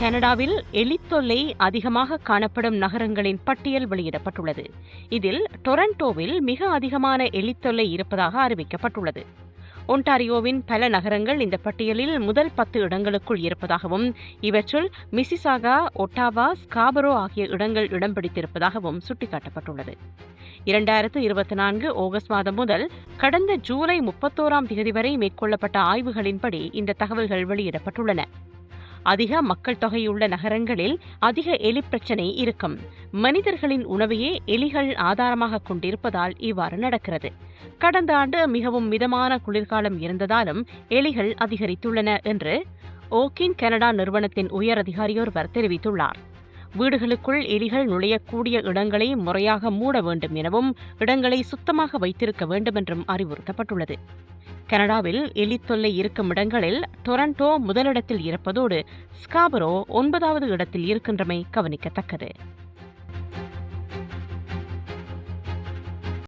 கனடாவில் எலித்தொல்லை அதிகமாக காணப்படும் நகரங்களின் பட்டியல் வெளியிடப்பட்டுள்ளது. இதில் டொரண்டோவில் மிக அதிகமான எலித்தொல்லை இருப்பதாக அறிவிக்கப்பட்டுள்ளது. ஒன்டாரியோவின் பல நகரங்கள் இந்த பட்டியலில் முதல் பத்து இடங்களுக்குள் இருப்பதாகவும் இவற்றுள் மிசிசாகா ஒட்டாவா ஸ்காபரோ ஆகிய இடங்கள் இடம் பிடித்திருப்பதாகவும் சுட்டிக்காட்டப்பட்டுள்ளது. இரண்டாயிரத்து இருபத்தி நான்கு ஆகஸ்ட் மாதம் முதல் கடந்த ஜூலை முப்பத்தோராம் தேதி வரை மேற்கொள்ளப்பட்ட ஆய்வுகளின்படி இந்த தகவல்கள் வெளியிடப்பட்டுள்ளன. அதிக மக்கள் தொகையுள்ள நகரங்களில் அதிக எலி பிரச்சினை இருக்கும். மனிதர்களின் உணவையே எலிகள் ஆதாரமாக கொண்டிருப்பதால் இவ்வாறு நடக்கிறது. கடந்த ஆண்டு மிகவும் மிதமான குளிர்காலம் இருந்ததாலும் எலிகள் அதிகரித்துள்ளன என்று ஓகின் கனடா நிறுவனத்தின் உயர் அதிகாரியொருவர் தெரிவித்துள்ளார். வீடுகளுக்குள் எலிகள் நுழையக்கூடிய இடங்களை முறையாக மூட வேண்டும் எனவும் இடங்களை சுத்தமாக வைத்திருக்க வேண்டும் என்றும் அறிவுறுத்தப்பட்டுள்ளது. கனடாவில் எலி தொல்லை இருக்கும் இடங்களில் டொரண்டோ முதலிடத்தில் இருப்பதோடு ஸ்காபரோ ஒன்பதாவது இடத்தில் இருக்கின்றமை கவனிக்கத்தக்கது.